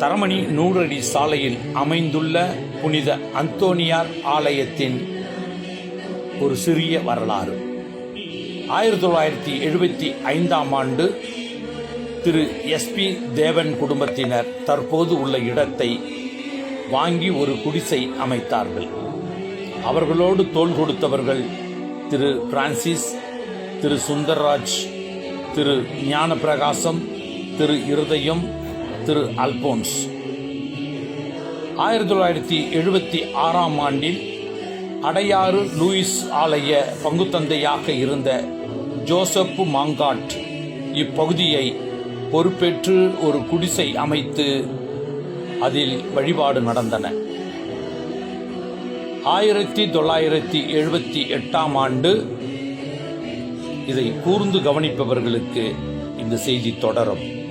தரமணி நூறடி சாலையில் அமைந்துள்ள புனித அந்தோனியார் ஆலயத்தின் ஒரு சிறிய வரலாறு. ஆயிரத்தி தொள்ளாயிரத்தி எழுபத்தி ஐந்தாம் ஆண்டு திரு எஸ்பி தேவன் குடும்பத்தினர் தற்போது உள்ள இடத்தை வாங்கி ஒரு குடிசை அமைத்தார்கள். அவர்களோடு தோல் கொடுத்தவர்கள் திரு பிரான்சிஸ் திரு சுந்தர்ராஜ் திரு ஞானப்பிரகாசம் திரு இருதயம் திரு அல்போன்ஸ். ஆயிரத்தி தொள்ளாயிரத்தி எழுபத்தி ஆறாம் ஆண்டில் அடையாறு லூயிஸ் ஆலய பங்குத்தந்தையாக இருந்த ஜோசப் மாங்காட் இப்பகுதியை பொறுப்பேற்று ஒரு குடிசை அமைத்து அதில் வழிபாடு நடந்தன. ஆயிரத்தி தொள்ளாயிரத்தி எழுபத்தி எட்டாம் ஆண்டு இதை கூர்ந்து கவனிப்பவர்களுக்கு இந்த செய்தி தொடரும்.